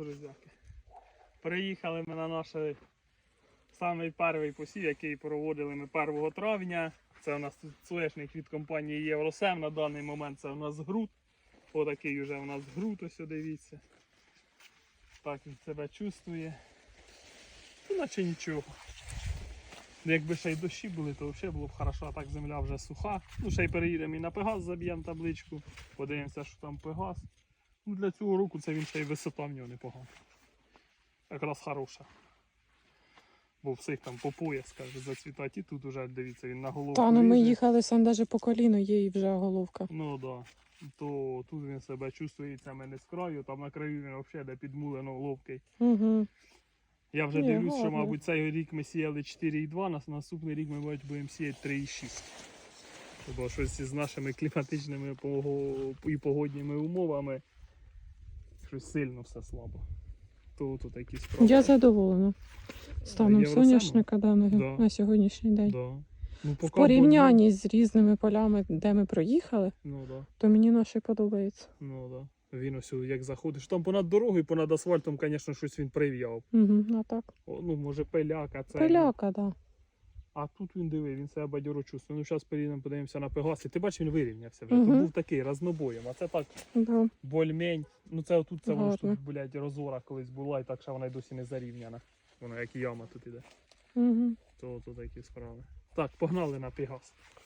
Друзяки. Приїхали ми на наш самий перший посів, який проводили ми 1 травня. Це у нас тут соняшник від компанії Євросем. На даний момент це у нас груд. Отакий вже у нас груд, ось дивіться. Так він себе чувствує. Ну, наче нічого. Якби ще й дощі були, то взагалі було б хорошо, а так земля вже суха. Ну, ще й переїдемо і на Пегас заб'ємо табличку, подивимося, що там Пегас. Ну, для цього року це він ще й висота в нього непогана. Якраз хороша. Бо всіх там по пояс, скаже, зацвітать. І тут уже, дивіться, він на голову. Та ну ми їхали сам навіть по коліну, є і вже головка. Ну так. Да. То тут він себе чувствує, це мене з краю, там на краю він взагалі де підмулено ловкий. Угу. Я вже Ні, дивлюсь, що, мабуть, цей рік ми сіяли 4,2, на наступний рік ми мабуть, будемо сіяти 3,6. Бо щось із нашими кліматичними і погодніми умовами щось сильно все слабо. То тут такі справи. Я задоволена станом Євросема? соняшника да, на, Да. на сьогоднішній день. Да. Ну, В поки порівнянні з різними полями, де ми проїхали, Ну да, то мені наше подобається. ну да. Він ось як заходиш. Там понад дорогою, понад асфальтом, звісно, щось він прив'яв. Угу, а так. О, Ну, може, пиляка, це. Пиляка, да. А тут він диви, він себе бадьоро чувствує. Ну, зараз перейдемо, подивимося на Пегас. Ти бачиш, він вирівнявся вже. Мгм. Тут був такий разнобоєм, а це так да. більмень. Ну це отут це воно ж тут, блядь, розора колись була, і так що вона й досі не зарівняна. Вона як яма тут іде. Угу. То, то такі справи. Так, погнали на Пегас.